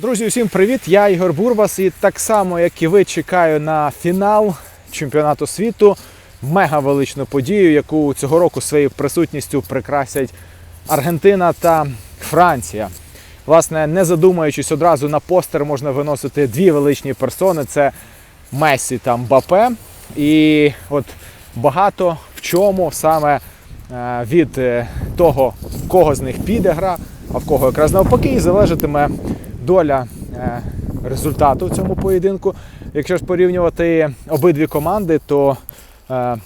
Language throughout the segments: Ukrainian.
Друзі, усім привіт! Я Ігор Бурбас, і так само, як і ви, чекаю на фінал чемпіонату світу. Мега величну подію, яку цього року своєю присутністю прикрасять Аргентина та Франція. Власне, не задумуючись одразу на постер, можна виносити дві величні персони: це Месі та Мбапе. І от багато в чому саме е, від е, того, в кого з них піде гра, а в кого якраз навпаки, і залежатиме доля е, результату в цьому поєдинку. Якщо ж порівнювати обидві команди, то е,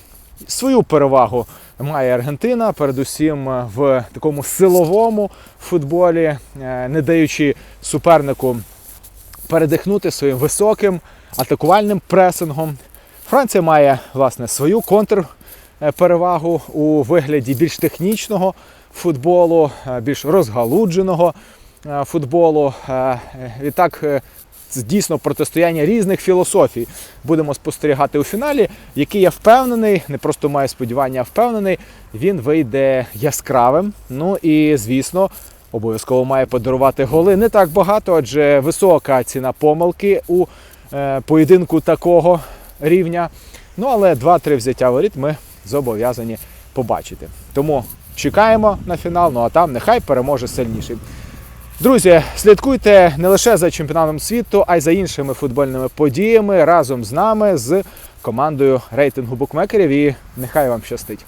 свою перевагу має Аргентина, передусім в такому силовому футболі, е, не даючи супернику передихнути своїм високим атакувальним пресингом. Франція має власне свою контрперевагу у вигляді більш технічного футболу, е, більш розгалудженого е, футболу. Е, І так е, дійсно протистояння різних філософій. Будемо спостерігати у фіналі, який я впевнений, не просто маю сподівання, а впевнений, він вийде яскравим. Ну і звісно, обов'язково має подарувати голи. Не так багато, адже висока ціна помилки у е, поєдинку такого рівня. Ну але 2-3 взяття воріт ми зобов'язані побачити. Тому чекаємо на фінал, ну а там нехай переможе сильніший. Друзі, слідкуйте не лише за чемпіонатом світу, а й за іншими футбольними подіями разом з нами з командою рейтингу букмекерів. І нехай вам щастить.